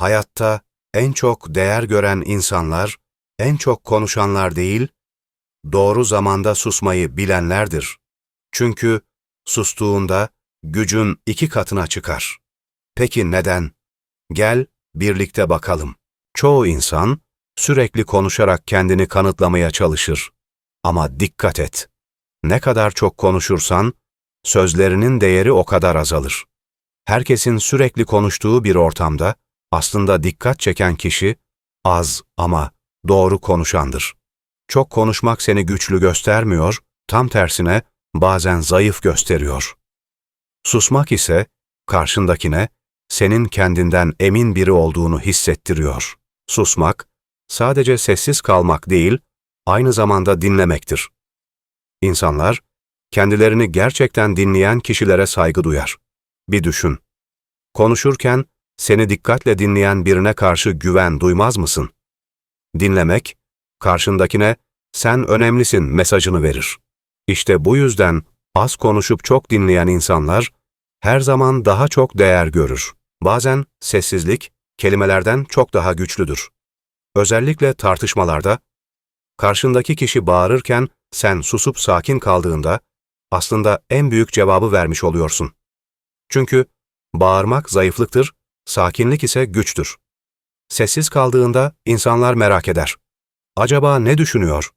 Hayatta en çok değer gören insanlar, en çok konuşanlar değil, doğru zamanda susmayı bilenlerdir. Çünkü sustuğunda gücün iki katına çıkar. Peki neden? Gel birlikte bakalım. Çoğu insan sürekli konuşarak kendini kanıtlamaya çalışır. Ama dikkat et. Ne kadar çok konuşursan, sözlerinin değeri o kadar azalır. Herkesin sürekli konuştuğu bir ortamda aslında dikkat çeken kişi az ama doğru konuşandır. Çok konuşmak seni güçlü göstermiyor, tam tersine bazen zayıf gösteriyor. Susmak ise karşındakine senin kendinden emin biri olduğunu hissettiriyor. Susmak sadece sessiz kalmak değil, aynı zamanda dinlemektir. İnsanlar kendilerini gerçekten dinleyen kişilere saygı duyar. Bir düşün. Konuşurken seni dikkatle dinleyen birine karşı güven duymaz mısın? Dinlemek, karşındakine sen önemlisin mesajını verir. İşte bu yüzden az konuşup çok dinleyen insanlar her zaman daha çok değer görür. Bazen sessizlik kelimelerden çok daha güçlüdür. Özellikle tartışmalarda karşındaki kişi bağırırken sen susup sakin kaldığında aslında en büyük cevabı vermiş oluyorsun. Çünkü bağırmak zayıflıktır, sakinlik ise güçtür. Sessiz kaldığında insanlar merak eder. Acaba ne düşünüyor?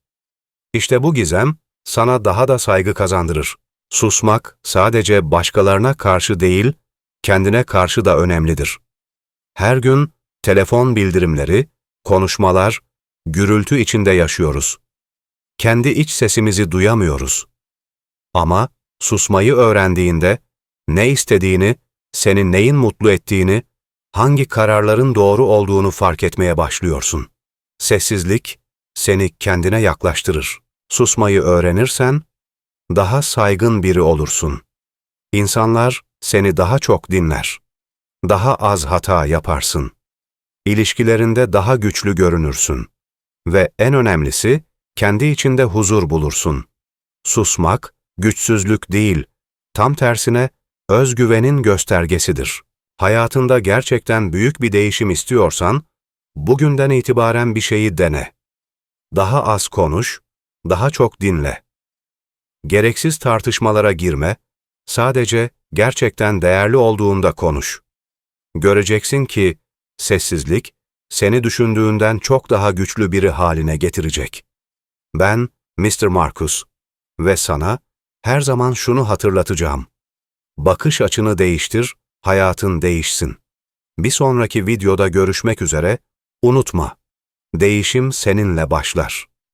İşte bu gizem sana daha da saygı kazandırır. Susmak sadece başkalarına karşı değil, kendine karşı da önemlidir. Her gün telefon bildirimleri, konuşmalar, gürültü içinde yaşıyoruz. Kendi iç sesimizi duyamıyoruz. Ama susmayı öğrendiğinde ne istediğini, seni neyin mutlu ettiğini, hangi kararların doğru olduğunu fark etmeye başlıyorsun. Sessizlik seni kendine yaklaştırır. Susmayı öğrenirsen daha saygın biri olursun. İnsanlar seni daha çok dinler. Daha az hata yaparsın. İlişkilerinde daha güçlü görünürsün. Ve en önemlisi, kendi içinde huzur bulursun. Susmak, güçsüzlük değil, tam tersine özgüvenin göstergesidir. Hayatında gerçekten büyük bir değişim istiyorsan, bugünden itibaren bir şeyi dene. Daha az konuş, daha çok dinle. Gereksiz tartışmalara girme, sadece gerçekten değerli olduğunda konuş. Göreceksin ki sessizlik seni düşündüğünden çok daha güçlü biri haline getirecek. Ben Mr. Marcus ve sana her zaman şunu hatırlatacağım. Bakış açını değiştir, hayatın değişsin. Bir sonraki videoda görüşmek üzere, unutma. Değişim seninle başlar.